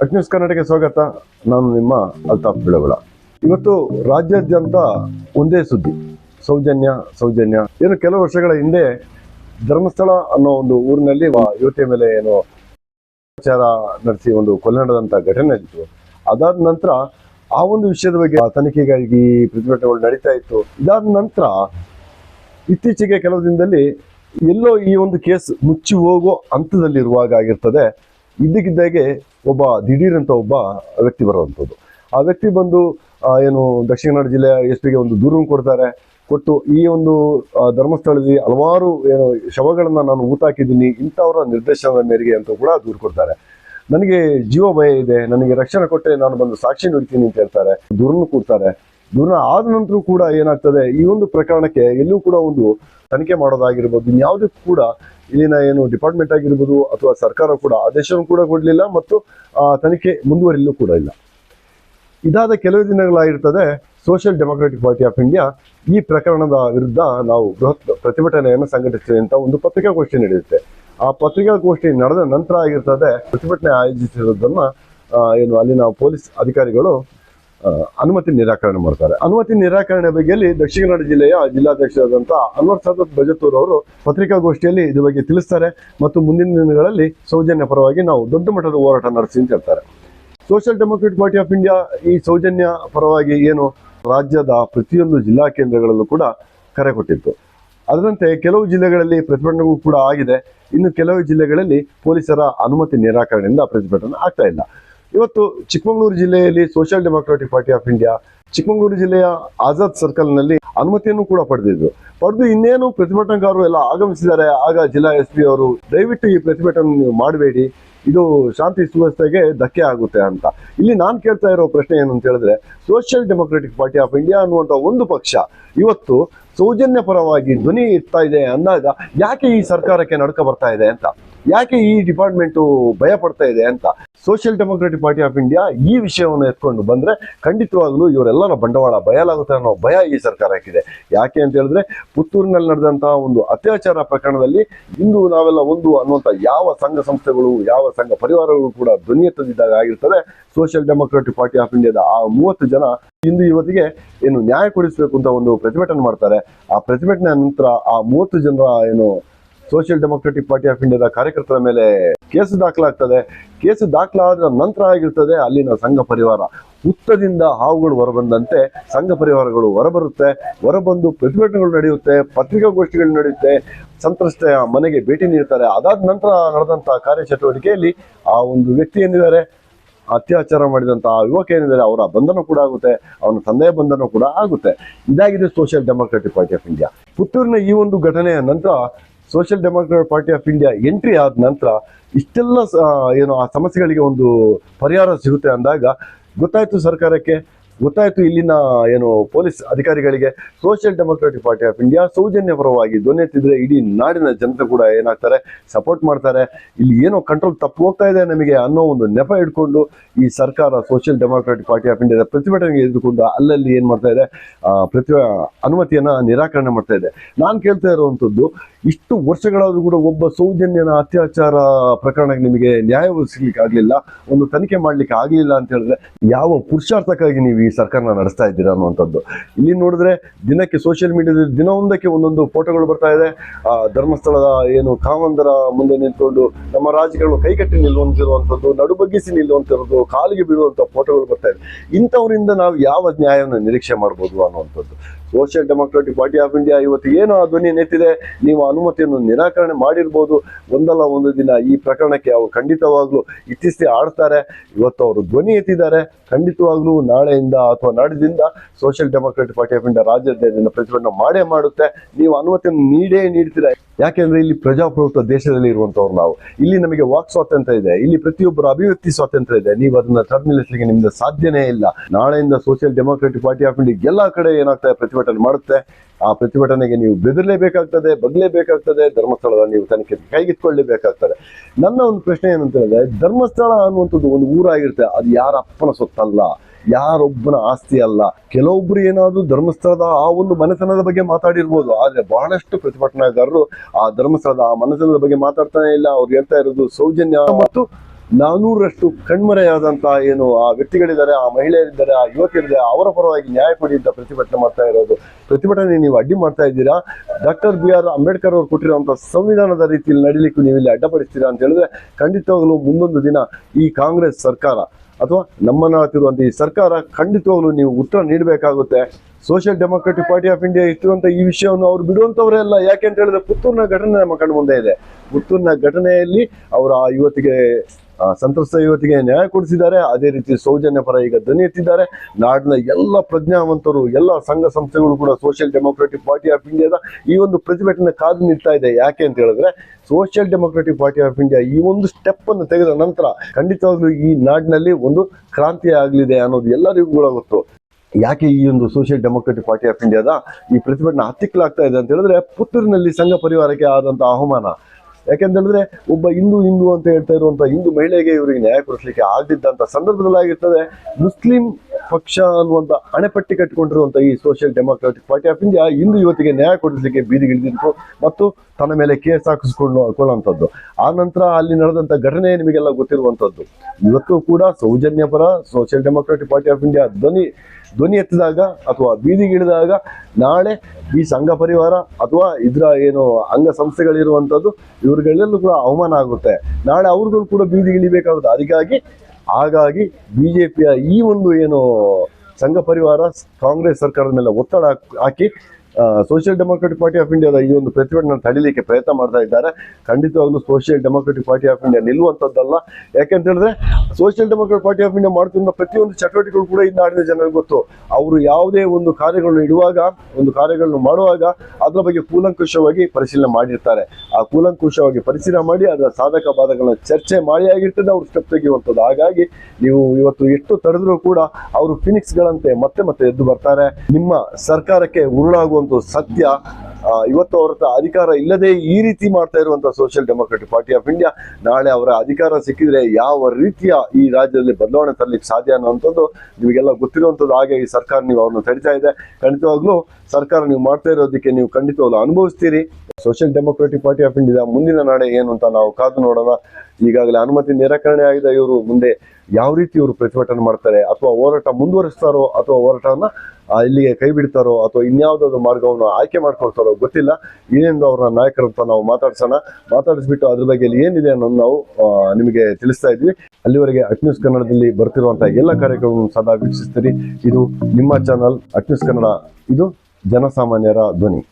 ಅಗ್ನಿಸ್ ಕನ್ನಡಕ್ಕೆ ಸ್ವಾಗತ ನಾನು ನಿಮ್ಮ ಅಲ್ತಾಫ್ ಬಿಳವಳ ಇವತ್ತು ರಾಜ್ಯಾದ್ಯಂತ ಒಂದೇ ಸುದ್ದಿ. ಸೌಜನ್ಯ ಸೌಜನ್ಯ. ಏನು ಕೆಲವು ವರ್ಷಗಳ ಹಿಂದೆ ಧರ್ಮಸ್ಥಳ ಅನ್ನೋ ಒಂದು ಊರಿನಲ್ಲಿ ಯುವತಿಯ ಮೇಲೆ ಏನು ವಿಚಾರ ನಡೆಸಿ ಒಂದು ಕೊಲೆ ನಡೆದಂತ ಘಟನೆ ಇತ್ತು ಅದಾದ ನಂತರ ಆ ಒಂದು ವಿಷಯದ ಬಗ್ಗೆ ತನಿಖೆಗಾಗಿ ಪ್ರತಿಭಟನೆಗಳು ನಡೀತಾ ಇತ್ತು. ಇದಾದ ನಂತರ ಇತ್ತೀಚೆಗೆ ಕೆಲವು ದಿನದಲ್ಲಿ ಎಲ್ಲೋ ಈ ಒಂದು ಕೇಸ್ ಮುಚ್ಚಿ ಹೋಗೋ ಹಂತದಲ್ಲಿರುವಾಗ ಆಗಿರ್ತದೆ. ಇದ್ದಕ್ಕಿದ್ದಾಗೆ ಒಬ್ಬ ದಿಢೀರ್ ಅಂತ ಒಬ್ಬ ವ್ಯಕ್ತಿ ಬರುವಂಥದ್ದು. ಆ ವ್ಯಕ್ತಿ ಬಂದು ಏನು, ದಕ್ಷಿಣ ಕನ್ನಡ ಜಿಲ್ಲೆಯ ಎಸ್ ಪಿಗೆ ಒಂದು ದೂರನ್ನು ಕೊಡ್ತಾರೆ. ಕೊಟ್ಟು ಈ ಒಂದು ಧರ್ಮಸ್ಥಳದಲ್ಲಿ ಹಲವಾರು, ಏನು, ಶವಗಳನ್ನು ನಾನು ಊತಾಕಿದ್ದೀನಿ, ಇಂಥವರ ನಿರ್ದೇಶನದ ಮೇರೆಗೆ ಅಂತ ಕೂಡ ದೂರು ಕೊಡ್ತಾರೆ. ನನಗೆ ಜೀವ ಭಯ ಇದೆ, ನನಗೆ ರಕ್ಷಣೆ ಕೊಟ್ಟರೆ ನಾನು ಬಂದು ಸಾಕ್ಷಿ ನುಡಿತೀನಿ ಅಂತ ಹೇಳ್ತಾರೆ. ದೂರನ್ನು ಕೊಡ್ತಾರೆ. ದೂರ ಆದ ನಂತರ ಕೂಡ ಏನಾಗ್ತದೆ, ಈ ಒಂದು ಪ್ರಕರಣಕ್ಕೆ ಎಲ್ಲೂ ಕೂಡ ಒಂದು ತನಿಖೆ ಮಾಡೋದಾಗಿರ್ಬೋದು, ಇನ್ಯಾವುದಕ್ಕೂ ಕೂಡ ಇಲ್ಲಿನ ಏನು ಡಿಪಾರ್ಟ್ಮೆಂಟ್ ಆಗಿರ್ಬೋದು ಅಥವಾ ಸರ್ಕಾರ ಕೂಡ ಆದೇಶವನ್ನು ಕೂಡ ಕೊಡಲಿಲ್ಲ ಮತ್ತು, ಆ, ತನಿಖೆ ಮುಂದುವರಿಯಲು ಕೂಡ ಇಲ್ಲ. ಇದಾದ ಕೆಲವು ದಿನಗಳಾಗಿರ್ತದೆ social democratic party of India ಈ ಪ್ರಕರಣದ ವಿರುದ್ಧ ನಾವು ಬೃಹತ್ ಪ್ರತಿಭಟನೆಯನ್ನು ಸಂಘಟಿಸಿದೆ ಅಂತ ಒಂದು ಪತ್ರಿಕಾಗೋಷ್ಠಿ ನಡೆಯುತ್ತೆ. ಆ ಪತ್ರಿಕಾಗೋಷ್ಠಿ ನಡೆದ ನಂತರ ಆಗಿರ್ತದೆ, ಪ್ರತಿಭಟನೆ ಆಯೋಜಿಸಿರೋದನ್ನ ಏನು ಅಲ್ಲಿನ ಪೊಲೀಸ್ ಅಧಿಕಾರಿಗಳು ಅನುಮತಿ ನಿರಾಕರಣೆ ಮಾಡ್ತಾರೆ. ಅನುಮತಿ ನಿರಾಕರಣೆ ಬಗ್ಗೆಯಲ್ಲಿ ದಕ್ಷಿಣ ಕನ್ನಡ ಜಿಲ್ಲೆಯ ಜಿಲ್ಲಾಧ್ಯಕ್ಷರಾದಂಥ ಅನ್ವರ್ ಸದತ್ ಬಜತೂರ್ ಅವರು ಪತ್ರಿಕಾಗೋಷ್ಠಿಯಲ್ಲಿ ಇದ್ರ ಬಗ್ಗೆ ತಿಳಿಸ್ತಾರೆ ಮತ್ತು ಮುಂದಿನ ದಿನಗಳಲ್ಲಿ ಸೌಜನ್ಯ ಪರವಾಗಿ ನಾವು ದೊಡ್ಡ ಮಟ್ಟದ ಹೋರಾಟ ನಡೆಸಿ ಅಂತ ಹೇಳ್ತಾರೆ. Social democratic party of India ಈ ಸೌಜನ್ಯ ಪರವಾಗಿ ಏನು ರಾಜ್ಯದ ಪ್ರತಿಯೊಂದು ಜಿಲ್ಲಾ ಕೇಂದ್ರಗಳಲ್ಲೂ ಕೂಡ ಕರೆ ಕೊಟ್ಟಿತ್ತು. ಅದರಂತೆ ಕೆಲವು ಜಿಲ್ಲೆಗಳಲ್ಲಿ ಪ್ರತಿಭಟನೆಗಳು ಕೂಡ ಆಗಿದೆ. ಇನ್ನು ಕೆಲವು ಜಿಲ್ಲೆಗಳಲ್ಲಿ ಪೊಲೀಸರ ಅನುಮತಿ ನಿರಾಕರಣೆಯಿಂದ ಪ್ರತಿಭಟನೆ ಆಗ್ತಾ ಇಲ್ಲ. ಇವತ್ತು ಚಿಕ್ಕಮಗಳೂರು ಜಿಲ್ಲೆಯಲ್ಲಿ social democratic party of India, Chikkamagaluru ಜಿಲ್ಲೆಯ ಆಜಾದ್ ಸರ್ಕಲ್ನಲ್ಲಿ ಅನುಮತಿಯನ್ನು ಕೂಡ ಪಡೆದಿದ್ರು ಪಡೆದು ಇನ್ನೇನು ಪ್ರತಿಭಟನಾಕಾರರು ಎಲ್ಲ ಆಗಮಿಸಿದ್ದಾರೆ, ಆಗ ಜಿಲ್ಲಾ ಎಸ್ ಪಿ ಅವರು ದಯವಿಟ್ಟು ಈ ಪ್ರತಿಭಟನೆ ನೀವು ಮಾಡಬೇಡಿ. ಇದು ಶಾಂತಿ ಸುವ್ಯವಸ್ಥೆಗೆ ಧಕ್ಕೆ ಆಗುತ್ತೆ ಅಂತ. ಇಲ್ಲಿ ನಾನು ಕೇಳ್ತಾ ಇರೋ ಪ್ರಶ್ನೆ ಏನು ಅಂತ ಹೇಳಿದ್ರೆ, social democratic party of India ಅನ್ನುವಂಥ ಒಂದು ಪಕ್ಷ ಇವತ್ತು ಸೌಜನ್ಯ ಪರವಾಗಿ ಧ್ವನಿ ಇರ್ತಾ ಇದೆ ಅಂದಾಗ ಯಾಕೆ ಈ ಸರ್ಕಾರಕ್ಕೆ ನಡ್ಕ ಬರ್ತಾ ಇದೆ ಅಂತ? ಯಾಕೆ ಈ ಡಿಪಾರ್ಟ್ಮೆಂಟು ಭಯ ಪಡ್ತಾ ಇದೆ ಅಂತ social democratic party of India ಈ ವಿಷಯವನ್ನು ಎತ್ಕೊಂಡು ಬಂದರೆ ಖಂಡಿತವಾಗ್ಲೂ ಇವರೆಲ್ಲರ ಬಂಡವಾಳ ಬಯಲಾಗುತ್ತೆ ಅನ್ನೋ ಭಯ ಈ ಸರ್ಕಾರಕ್ಕಿದೆ ಯಾಕೆ ಅಂತ ಹೇಳಿದ್ರೆ ಪುತ್ತೂರಿನಲ್ಲಿ ನಡೆದಂತಹ ಒಂದು ಅತ್ಯಾಚಾರ ಪ್ರಕರಣದಲ್ಲಿ ಇಂದು ನಾವೆಲ್ಲ ಒಂದು ಅನ್ನುವಂಥ ಯಾವ ಸಂಘ ಸಂಸ್ಥೆಗಳು, ಯಾವ ಸಂಘ ಪರಿವಾರಗಳು ಕೂಡ ಧ್ವನಿ ಎತ್ತದಿದ್ದಾಗ ಆಗಿರ್ತದೆ. ಸೋಷಿಯಲ್ ಡೆಮೊಕ್ರಾಟಿಕ್ ಪಾರ್ಟಿ ಆಫ್ ಇಂಡಿಯಾದ ಆ ಮೂವತ್ತು ಜನ ಇಂದು ಇವತ್ತಿಗೆ ಏನು ನ್ಯಾಯ ಕೊಡಿಸಬೇಕು ಅಂತ ಒಂದು ಪ್ರತಿಭಟನೆ ಮಾಡ್ತಾರೆ. ಆ ಪ್ರತಿಭಟನೆ ನಂತರ ಆ ಮೂವತ್ತು ಜನರ ಏನು ಸೋಷಿಯಲ್ ಡೆಮೊಕ್ರೆಟಿಕ್ ಪಾರ್ಟಿ ಆಫ್ ಇಂಡಿಯಾದ ಕಾರ್ಯಕರ್ತರ ಮೇಲೆ ಕೇಸು ದಾಖಲಾಗ್ತದೆ. ಕೇಸು ದಾಖಲಾದ ನಂತರ ಆಗಿರ್ತದೆ ಅಲ್ಲಿನ ಸಂಘ ಪರಿವಾರ ಹುತ್ತದಿಂದ ಹಾವುಗಳು ಹೊರಬಂದಂತೆ ಸಂಘ ಪರಿವಾರಗಳು ಹೊರಬರುತ್ತೆ. ಹೊರಬಂದು ಪ್ರತಿಭಟನೆಗಳು ನಡೆಯುತ್ತೆ, ಪತ್ರಿಕಾಗೋಷ್ಠಿಗಳು ನಡೆಯುತ್ತೆ. ಸಂತ್ರಸ್ತೆಯ ಮನೆಗೆ ಭೇಟಿ ನೀಡ್ತಾರೆ. ಅದಾದ ನಂತರ ನಡೆದಂತಹ ಕಾರ್ಯಚಟುವಟಿಕೆಯಲ್ಲಿ ಆ ಒಂದು ವ್ಯಕ್ತಿ ಏನಿದ್ದಾರೆ? ಅತ್ಯಾಚಾರ ಮಾಡಿದಂತಹ ಯುವಕ ಏನಿದ್ದಾರೆ? ಅವರ ಬಂಧನ ಕೂಡ ಆಗುತ್ತೆ. ಅವನ ತಂದೆಯ ಬಂಧನ ಕೂಡ ಆಗುತ್ತೆ. ಇದಾಗಿದೆ social democratic party of India ಪುತ್ತೂರಿನ ಈ ಒಂದು ಘಟನೆಯ ನಂತರ social democrat party of India entry ಆದ ನಂತರ ಇಷ್ಟೆಲ್ಲ ಏನು, ಆ ಸಮಸ್ಯೆಗಳಿಗೆ ಒಂದು ಪರಿಹಾರ ಸಿಗುತ್ತೆ ಅಂದಾಗ ಗೊತ್ತಾಯಿತು ಸರ್ಕಾರಕ್ಕೆ. ಗೊತ್ತಾಯ್ತು ಇಲ್ಲಿನ ಏನು ಪೊಲೀಸ್ ಅಧಿಕಾರಿಗಳಿಗೆ. Social democratic party of India Soujanya ಪರವಾಗಿ ಧ್ವನಿ ಎತ್ತಿದ್ರೆ ಇಡೀ ನಾಡಿನ ಜನತೆ ಕೂಡ ಏನಾಗ್ತಾರೆ ಸಪೋರ್ಟ್ ಮಾಡ್ತಾರೆ. ಇಲ್ಲಿ ಏನೋ ಕಂಟ್ರೋಲ್ ತಪ್ಪು ಹೋಗ್ತಾ ಇದೆ ನಮಗೆ ಅನ್ನೋ ಒಂದು ನೆಪ ಇಟ್ಕೊಂಡು ಈ ಸರ್ಕಾರ ಸೋಷಿಯಲ್ ಡೆಮೊಕ್ರಾಟಿಕ್ ಪಾರ್ಟಿ ಆಫ್ ಇಂಡಿಯಾದ ಪ್ರತಿಭಟನೆಗೆ ಎದುರುಕೊಂಡು ಅಲ್ಲಲ್ಲಿ ಏನು ಮಾಡ್ತಾ ಇದೆ ಪ್ರತಿ ಅನುಮತಿಯನ್ನ ನಿರಾಕರಣೆ ಮಾಡ್ತಾ ಇದೆ. ನಾನು ಕೇಳ್ತಾ ಇರುವಂತದ್ದು, ಇಷ್ಟು ವರ್ಷಗಳಾದರೂ ಕೂಡ ಒಬ್ಬ ಸೌಜನ್ಯನ ಅತ್ಯಾಚಾರ ಪ್ರಕರಣಕ್ಕೆ ನಿಮಗೆ ನ್ಯಾಯ ಒದಗಿಸ್ಲಿಕ್ಕೆ ಆಗಲಿಲ್ಲ ಒಂದು ತನಿಖೆ ಮಾಡ್ಲಿಕ್ಕೆ ಆಗಲಿಲ್ಲ ಅಂತ ಹೇಳಿದ್ರೆ ಯಾವ ಪುರುಷಾರ್ಥಕ್ಕಾಗಿ ನೀವು ಈ ಸರ್ಕಾರನ ನಡೆಸ್ತಾ ಇದ್ದೀರಾ ಅನ್ನುವಂಥದ್ದು. ಇಲ್ಲಿ ನೋಡಿದ್ರೆ ದಿನಕ್ಕೆ ಸೋಷಿಯಲ್ ಮೀಡಿಯಾದಲ್ಲಿ ದಿನವೊಂದಕ್ಕೆ ಒಂದೊಂದು ಫೋಟೋಗಳು ಬರ್ತಾ ಇದೆ. ಆ, ಧರ್ಮಸ್ಥಳದ ಏನು ಕಾಮಂದರ ಮುಂದೆ ನಿಂತ್ಕೊಂಡು ನಮ್ಮ ರಾಜ್ಯಗಳು ಕೈಕಟ್ಟಿ ನಿಲ್ಲುವಂತಿರುವಂಥದ್ದು, ನಡುಬಗ್ಗಿಸಿ ನಿಲ್ಲುವಂತಿರೋದು ಕಾಲಿಗೆ ಬೀಳುವಂಥ ಫೋಟೋಗಳು ಬರ್ತಾ ಇದೆ. ಇಂಥವರಿಂದ ನಾವು ಯಾವ ನ್ಯಾಯವನ್ನು ನಿರೀಕ್ಷೆ ಮಾಡ್ಬೋದು ಅನ್ನುವಂಥದ್ದು. Social democratic party of India ಇವತ್ತು ಏನು ಆ ಧ್ವನಿ ನೆತ್ತಿದೆ. ನೀವು ಅನುಮತಿಯನ್ನು ನಿರಾಕರಣೆ ಮಾಡಿರ್ಬೋದು. ಒಂದಲ್ಲ ಒಂದು ದಿನ ಈ ಪ್ರಕರಣಕ್ಕೆ ಅವರು ಖಂಡಿತವಾಗ್ಲೂ ಇತ್ತೀಚೆಗೆ ಆಡ್ತಾರೆ. ಇವತ್ತು ಅವರು ಧ್ವನಿ ಎತ್ತಿದ್ದಾರೆ. ಖಂಡಿತವಾಗ್ಲೂ ನಾಳೆಯಿಂದ ಅಥವಾ ನಾಡಿದಿಂದ social democratic party of India ರಾಜ್ಯಾದ್ಯಂತ ಪ್ರತಿಭಟನೆ ಮಾಡೇ ಮಾಡುತ್ತೆ. ನೀವು ಅನುಮತಿಯನ್ನು ನೀಡೇ ನೀಡ್ತೀರಾ? ಯಾಕೆಂದ್ರೆ ಇಲ್ಲಿ ಪ್ರಜಾಪ್ರಭುತ್ವ ದೇಶದಲ್ಲಿ ಇರುವಂತವ್ರು ನಾವು. ಇಲ್ಲಿ ನಮಗೆ ವಾಕ್ ಸ್ವಾತಂತ್ರ್ಯ ಇದೆ. ಇಲ್ಲಿ ಪ್ರತಿಯೊಬ್ಬರ ಅಭಿವ್ಯಕ್ತಿ ಸ್ವಾತಂತ್ರ್ಯ ಇದೆ. ನೀವು ಅದನ್ನ ತಡೆ ನಿಲ್ಲಿಸಲಿಕ್ಕೆ ನಿಮ್ದು ಸಾಧ್ಯನೇ ಇಲ್ಲ. ನಾಳೆಯಿಂದ social democratic party of India ಎಲ್ಲಾ ಕಡೆ ಏನಾಗ್ತದೆ? ಪ್ರತಿಭಟನೆ ಮಾಡುತ್ತೆ. ಆ ಪ್ರತಿಭಟನೆಗೆ ನೀವು ಬೆದರಲೇಬೇಕಾಗ್ತದೆ, ಬಗ್ಲೇಬೇಕಾಗ್ತದೆ, ಧರ್ಮಸ್ಥಳದ ನೀವು ತನಿಖೆ ಕೈಗೆತ್ಕೊಳ್ಳೇಬೇಕಾಗ್ತದೆ ನನ್ನ ಒಂದು ಪ್ರಶ್ನೆ ಏನಂತ ಹೇಳಿದ್ರೆ ಧರ್ಮಸ್ಥಳ ಅನ್ನುವಂಥದ್ದು ಒಂದು ಊರಾಗಿರುತ್ತೆ. ಅದು ಯಾರ ಅಪ್ಪನ ಸೊತ್ತಲ್ಲ ಯಾರೊಬ್ಬನ ಆಸ್ತಿ ಅಲ್ಲ. ಕೆಲವೊಬ್ರು ಏನಾದ್ರು ಧರ್ಮಸ್ಥಳದ ಆ ಒಂದು ಮನೆತನದ ಬಗ್ಗೆ ಮಾತಾಡಿರ್ಬೋದು. ಆದ್ರೆ ಬಹಳಷ್ಟು ಪ್ರತಿಭಟನಾಕಾರರು ಆ ಧರ್ಮಸ್ಥಳದ ಆ ಮನೆತನದ ಬಗ್ಗೆ ಮಾತಾಡ್ತಾನೆ ಇಲ್ಲ. ಅವ್ರು ಹೇಳ್ತಾ ಇರೋದು ಸೌಜನ್ಯ ಮತ್ತು ನಾನೂರಷ್ಟು ಕಣ್ಮರೆಯಾದಂತಹ ಏನು ಆ ವ್ಯಕ್ತಿಗಳಿದ್ದಾರೆ, ಆ ಮಹಿಳೆಯರಿದ್ದಾರೆ, ಆ ಯುವಕರಿದ್ದಾರೆ ಅವರ ಪರವಾಗಿ ನ್ಯಾಯ ಅಂತ ಪ್ರತಿಭಟನೆ ಮಾಡ್ತಾ ಇರೋದು. ಪ್ರತಿಭಟನೆ ನೀವು ಅಡ್ಡಿ ಮಾಡ್ತಾ ಇದ್ದೀರಾ? ಡಾಕ್ಟರ್ ಬಿ ಆರ್ ಅಂಬೇಡ್ಕರ್ ಅವರು ಕೊಟ್ಟಿರುವಂತಹ ಸಂವಿಧಾನದ ರೀತಿಯಲ್ಲಿ ನಡೀಲಿಕ್ಕೂ ನೀವು ಇಲ್ಲಿ ಅಡ್ಡಪಡಿಸ್ತೀರಾ ಅಂತ ಹೇಳಿದ್ರೆ ಖಂಡಿತವಾಗಲೂ ಮುಂದೊಂದು ದಿನ ಈ ಕಾಂಗ್ರೆಸ್ ಸರ್ಕಾರ ಅಥವಾ ನಮ್ಮನ್ನಾಳ್ತಿರುವಂಥ ಈ ಸರ್ಕಾರ ಖಂಡಿತವಾಗ್ಲೂ ನೀವು ಉತ್ತರ ನೀಡಬೇಕಾಗುತ್ತೆ. Social democratic party of India ಇಟ್ಟಿರುವಂಥ ಈ ವಿಷಯವನ್ನು ಅವ್ರು ಬಿಡುವಂಥವರೇ ಅಲ್ಲ. ಯಾಕೆ ಅಂತ ಹೇಳಿದ್ರೆ ಪುತ್ತೂರಿನ ಘಟನೆ ನಮ್ಮ ಕಣ್ಣು ಮುಂದೆ ಇದೆ. ಪುತ್ತೂರಿನ ಘಟನೆಯಲ್ಲಿ ಅವರ ಆ ಆ, ಸಂತ್ರಸ್ತ ಯುವತಿಗೆ ನ್ಯಾಯ ಕೊಡಿಸಿದ್ದಾರೆ. ಅದೇ ರೀತಿ ಸೌಜನ್ಯ ಪರ ಈಗ ಧ್ವನಿ ಎತ್ತಿದ್ದಾರೆ. ನಾಡಿನ ಎಲ್ಲ ಪ್ರಜ್ಞಾವಂತರು, ಎಲ್ಲ ಸಂಘ ಸಂಸ್ಥೆಗಳು ಕೂಡ ಸೋಷಿಯಲ್ ಡೆಮೋಕ್ರೆಟಿಕ್ ಪಾರ್ಟಿ ಆಫ್ ಇಂಡಿಯಾದ ಈ ಒಂದು ಪ್ರತಿಭಟನೆ ಕಾದು ನಿಲ್ತಾ ಇದೆ. ಯಾಕೆ ಅಂತ ಹೇಳಿದ್ರೆ social democratic party of India ಈ ಒಂದು ಸ್ಟೆಪ್ ಅನ್ನು ತೆಗೆದ ನಂತರ ಖಂಡಿತವಾಗ್ಲೂ ಈ ನಾಡಿನಲ್ಲಿ ಒಂದು ಕ್ರಾಂತಿ ಆಗಲಿದೆ ಅನ್ನೋದು ಎಲ್ಲರಿಗೂ ಕೂಡ ಗೊತ್ತು. ಯಾಕೆ ಈ ಒಂದು ಸೋಷಿಯಲ್ ಡೆಮೊಕ್ರೆಟಿಕ್ ಪಾರ್ಟಿ ಆಫ್ ಇಂಡಿಯಾದ ಈ ಪ್ರತಿಭಟನೆ ಹತ್ತಿಕ್ಕಲಾಗ್ತಾ ಇದೆ ಅಂತ ಹೇಳಿದ್ರೆ, ಪುತ್ತೂರಿನಲ್ಲಿ ಸಂಘ ಪರಿವಾರಕ್ಕೆ ಆದಂತಹ ಅವಮಾನ. ಯಾಕೆಂತ ಹೇಳಿದ್ರೆ ಒಬ್ಬ ಹಿಂದೂ ಹಿಂದೂ ಅಂತ ಹೇಳ್ತಾ ಇರುವಂತ ಹಿಂದೂ ಮಹಿಳೆಗೆ ಇವರಿಗೆ ನ್ಯಾಯ ಕೊಡಿಸ್ಲಿಕ್ಕೆ ಆಗದಿದ್ದಂತ ಸಂದರ್ಭದಲ್ಲಾಗಿರ್ತದೆ ಮುಸ್ಲಿಂ ಪಕ್ಷ ಅನ್ನುವಂತ ಅಣೆಪಟ್ಟಿ ಕಟ್ಟಿಕೊಂಡಿರುವಂತ ಈ social democratic party of India ಇಂದು ಇವತ್ತಿಗೆ ನ್ಯಾಯ ಕೊಡಿಸಲಿಕ್ಕೆ ಬೀದಿಗಿಳಿದಿತ್ತು ಮತ್ತು ತನ್ನ ಮೇಲೆ ಕೇಸ್ ಹಾಕಿಸ್ಕೊಂಡು ಕೊಳ್ಳುವಂಥದ್ದು ಆ ನಂತರ ಅಲ್ಲಿ ನಡೆದಂತ ಘಟನೆ ನಿಮಗೆಲ್ಲ ಗೊತ್ತಿರುವಂಥದ್ದು ಇವತ್ತು ಕೂಡ ಸೌಜನ್ಯ ಪರ social democratic party of India ಧ್ವನಿ ಧ್ವನಿ ಎತ್ತಿದಾಗ ಅಥವಾ ಬೀದಿಗಿಳಿದಾಗ ನಾಳೆ ಈ ಸಂಘ ಪರಿವಾರ ಅಥವಾ ಇದರ ಏನು ಅಂಗ ಸಂಸ್ಥೆಗಳಿರುವಂಥದ್ದು ಇವ್ರಿಗೆಲ್ಲೂ ಕೂಡ ಅವಮಾನ ಆಗುತ್ತೆ. ನಾಳೆ ಅವ್ರಿಗೂ ಕೂಡ ಬೀದಿಗಿಳಿಬೇಕಾಗುತ್ತೆ ಅದಕ್ಕಾಗಿ ಹಾಗಾಗಿ ಬಿಜೆಪಿಯ ಈ ಒಂದು ಏನು ಸಂಘ ಪರಿವಾರ ಕಾಂಗ್ರೆಸ್ ಸರ್ಕಾರದ ಮೇಲೆ ಒತ್ತಡ ಹಾಕಿ ಸೋಷಿಯಲ್ ಡೆಮೊಕ್ರೆಟಿಕ್ ಪಾರ್ಟಿ ಆಫ್ ಇಂಡಿಯಾದ ಈ ಒಂದು ಪ್ರತಿಭಟನೆ ತಡಿಲಿಕ್ಕೆ ಪ್ರಯತ್ನ ಮಾಡ್ತಾ ಇದ್ದಾರೆ. ಖಂಡಿತವಾಗ್ಲೂ social democratic party of India ನಿಲ್ಲುವಂಥದ್ದಲ್ಲ ಯಾಕೆಂತ ಹೇಳಿದ್ರೆ social democratic party of India ಮಾಡ್ತಿರುವ ಪ್ರತಿಯೊಂದು ಚಟುವಟಿಕೆಗಳು ಕೂಡ ಈ ನಾಡಿನ ಜನರಿಗೆ ಗೊತ್ತು. ಅವರು ಯಾವುದೇ ಒಂದು ಕಾರ್ಯಗಳನ್ನು ಇಡುವಾಗ, ಒಂದು ಕಾರ್ಯಗಳನ್ನು ಮಾಡುವಾಗ ಅದರ ಬಗ್ಗೆ ಕೂಲಂಕುಷವಾಗಿ ಪರಿಶೀಲನೆ ಮಾಡಿರ್ತಾರೆ. ಆ ಕೂಲಂಕುಷವಾಗಿ ಪರಿಶೀಲನೆ ಮಾಡಿ, ಅದರ ಸಾಧಕ ಬಾಧಕಗಳನ್ನ ಚರ್ಚೆ ಮಾಡಿ ಆಗಿರ್ತದೆ, ಅವರು ಸ್ಟೆಪ್ ತೆಗೆಯುವಂಥದ್ದು ಹಾಗಾಗಿ ನೀವು ಇವತ್ತು ಎಷ್ಟು ತಡೆದ್ರೂ ಕೂಡ, ಅವರು ಫಿನಿಕ್ಸ್ಗಳಂತೆ ಮತ್ತೆ ಮತ್ತೆ ಎದ್ದು ಬರ್ತಾರೆ. ನಿಮ್ಮ ಸರ್ಕಾರಕ್ಕೆ ಉರುಳಾಗುವಂಥ ಸತ್ಯ ಇವತ್ತು ಅವರ ಅಧಿಕಾರ ಇಲ್ಲದೆ ಈ ರೀತಿ ಮಾಡ್ತಾ ಇರುವಂತಹ social democratic party of India ನಾಳೆ ಅವರ ಅಧಿಕಾರ ಸಿಕ್ಕಿದ್ರೆ ಯಾವ ರೀತಿಯ ಈ ರಾಜ್ಯದಲ್ಲಿ ಬದಲಾವಣೆ ತರಲಿಕ್ಕೆ ಸಾಧ್ಯ ಅನ್ನುವಂಥದ್ದು ನಿಮಗೆಲ್ಲ ಗೊತ್ತಿರುವಂಥದ್ದು. ಹಾಗೆ ಈ ಸರ್ಕಾರ ನೀವು ಅವ್ರನ್ನ ತಡಿತಾ ಇದೆ. ಖಂಡಿತವಾಗ್ಲೂ ಸರ್ಕಾರ ನೀವು ಮಾಡ್ತಾ ಇರೋದಕ್ಕೆ ನೀವು ಖಂಡಿತವಾಗ್ಲೂ ಅನುಭವಿಸ್ತೀರಿ. Social democratic party of India ಮುಂದಿನ ನಾಳೆ ಏನು ಅಂತ ನಾವು ಕಾದು ನೋಡೋಣ. ಈಗಾಗಲೇ ಅನುಮತಿ ನಿರಾಕರಣೆ ಆಗಿದೆ. ಇವರು ಮುಂದೆ ಯಾವ ರೀತಿ ಇವರು ಪ್ರತಿಭಟನೆ ಮಾಡ್ತಾರೆ ಅಥವಾ ಹೋರಾಟ ಮುಂದುವರಿಸ್ತಾರೋ ಅಥವಾ ಹೋರಾಟವನ್ನ ಇಲ್ಲಿಗೆ ಕೈ ಬಿಡ್ತಾರೋ ಅಥವಾ ಇನ್ಯಾವುದಾದ್ರು ಮಾರ್ಗವನ್ನು ಆಯ್ಕೆ ಮಾಡ್ಕೊಳ್ತಾರೋ ಗೊತ್ತಿಲ್ಲ. ಏನೇನು ಅವರ ನಾಯಕರಂತ ನಾವು ಮಾತಾಡ್ಸೋಣ. ಮಾತಾಡಿಸ್ಬಿಟ್ಟು ಅದ್ರ ಬಗ್ಗೆ ಏನಿದೆ ಅನ್ನೋದು ನಾವು ನಿಮಗೆ ತಿಳಿಸ್ತಾ ಇದ್ವಿ. ಅಲ್ಲಿವರೆಗೆ ಅಟ್ನ್ಯೂಸ್ ಕನ್ನಡದಲ್ಲಿ ಬರ್ತಿರುವಂತಹ ಎಲ್ಲ ಕಾರ್ಯಕ್ರಮವನ್ನು ಸದಾ ವೀಕ್ಷಿಸ್ತೀರಿ. ಇದು ನಿಮ್ಮ ಚಾನಲ್ ಅಟ್ನ್ಯೂಸ್ ಕನ್ನಡ. ಇದು ಜನಸಾಮಾನ್ಯರ ಧ್ವನಿ.